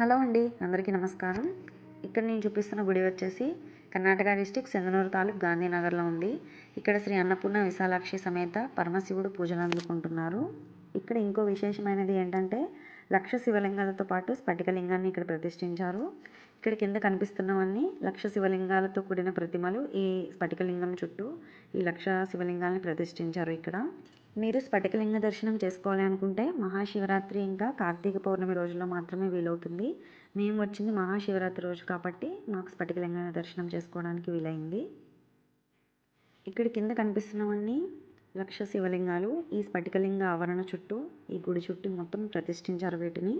Hello అండి అందరికీ నమస్కారం. ఇక్కడ నేను చూపిస్తున్న గుడి వచ్చేసి కర్ణాటక డిస్టిక్ సెందనూరు తాలూక్ గాంధీనగర్లో ఉంది. ఇక్కడ శ్రీ అన్నపూర్ణ విశాలాక్షి సమేత పరమశివుడు పూజలు అందుకుంటున్నారు. ఇక్కడ ఇంకో విశేషమైనది ఏంటంటే లక్ష శివలింగాలతో పాటు స్ఫటికలింగాన్ని ఇక్కడ ప్రతిష్ఠించారు. ఇక్కడ కింద కనిపిస్తున్నవన్నీ లక్ష శివలింగాలతో కూడిన ప్రతిమలు ఈ స్ఫటికలింగం చుట్టూ ఈ లక్ష శివలింగాన్ని ప్రతిష్ఠించారు ఇక్కడ. మీరు స్ఫటికలింగ దర్శనం చేసుకోవాలి అనుకుంటే మహాశివరాత్రి ఇంకా కార్తీక పౌర్ణమి రోజుల్లో మాత్రమే వీలవుతుంది. మేము వచ్చింది మహాశివరాత్రి రోజు కాబట్టి మాకు స్ఫటికలింగ దర్శనం చేసుకోవడానికి వీలైంది. ఇక్కడ కింద కనిపిస్తున్నవన్నీ లక్ష శివలింగాలు. ఈ స్ఫటికలింగ ఆవరణ చుట్టూ ఈ గుడి చుట్టూ మొత్తం ప్రతిష్ఠించారు వీటిని.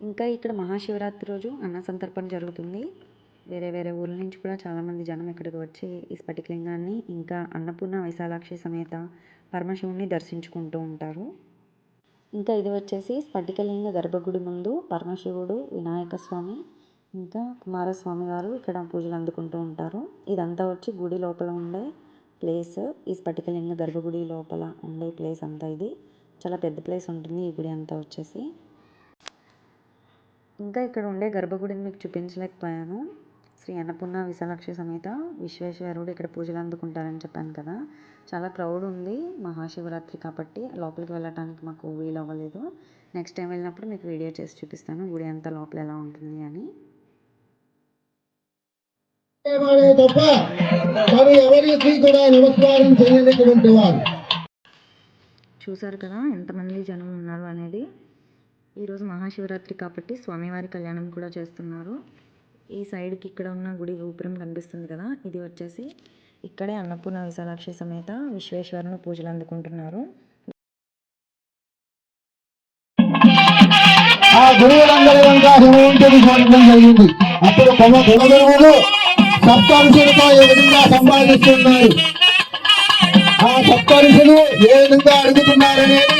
ఇంకా ఇక్కడ మహాశివరాత్రి రోజు అన్న సంతర్పణ జరుగుతుంది. వేరే వేరే ఊర్ల నుంచి కూడా చాలామంది జనం ఇక్కడికి వచ్చి ఈ స్ఫటికలింగాన్ని ఇంకా అన్నపూర్ణ వైశాలాక్షి సమేత పరమశివుణ్ణి దర్శించుకుంటూ ఉంటారు. ఇంకా ఇది వచ్చేసి స్ఫటికలింగ గర్భగుడి ముందు పరమశివుడు వినాయక స్వామి ఇంకా కుమారస్వామి గారు ఇక్కడ పూజలు అందుకుంటూ ఉంటారు. ఇదంతా వచ్చి గుడి లోపల ఉండే ప్లేస్. ఈ స్ఫటికలింగ గర్భగుడి లోపల ఉండే ప్లేస్ అంతా ఇది. చాలా పెద్ద ప్లేస్ ఉంటుంది ఈ గుడి అంతా వచ్చేసి. ఇంకా ఇక్కడ ఉండే గర్భగుడిని మీకు చూపించలేకపోయాను. శ్రీ అన్నపూర్ణ విశాలాక్షి సమేత విశ్వేశ్వరుడు ఇక్కడ పూజలు అందుకుంటారని చెప్పాను కదా. చాలా క్రౌడ్ ఉంది. మహాశివరాత్రి కాబట్టి లోపలికి వెళ్ళటానికి మాకు వీలు అవ్వలేదు. నెక్స్ట్ టైం వెళ్ళినప్పుడు మీకు వీడియో చేసి చూపిస్తాను గుడి అంతా లోపల ఎలా ఉంటుంది అని. వాడే తప్ప మరి ఎవరికి కూడా నమస్కారం చేయనటువంటి వారు? చూసారు కదా ఎంతమంది జనం ఉన్నారు అనేది. ఈరోజు మహాశివరాత్రి కాబట్టి స్వామివారి కళ్యాణం కూడా చేస్తున్నారు. ఈ సైడ్కి ఇక్కడ ఉన్న గుడి గోపురం కనిపిస్తుంది కదా ఇది వచ్చేసి ఇక్కడే అన్నపూర్ణ విశాలాక్షి సమేత విశ్వేశ్వరుని పూజలు అందుకుంటున్నారు. ఆ గురువులందరి వంక హిమవంతుడు చూడటం జరిగింది. అప్పుడు కొమ కులగురువులు సప్తరుషులతో ఏ విధంగా సంపాదిస్తున్నారు ఆ సప్తరుషులు ఏ విధంగా అడుగుతున్నారనేది?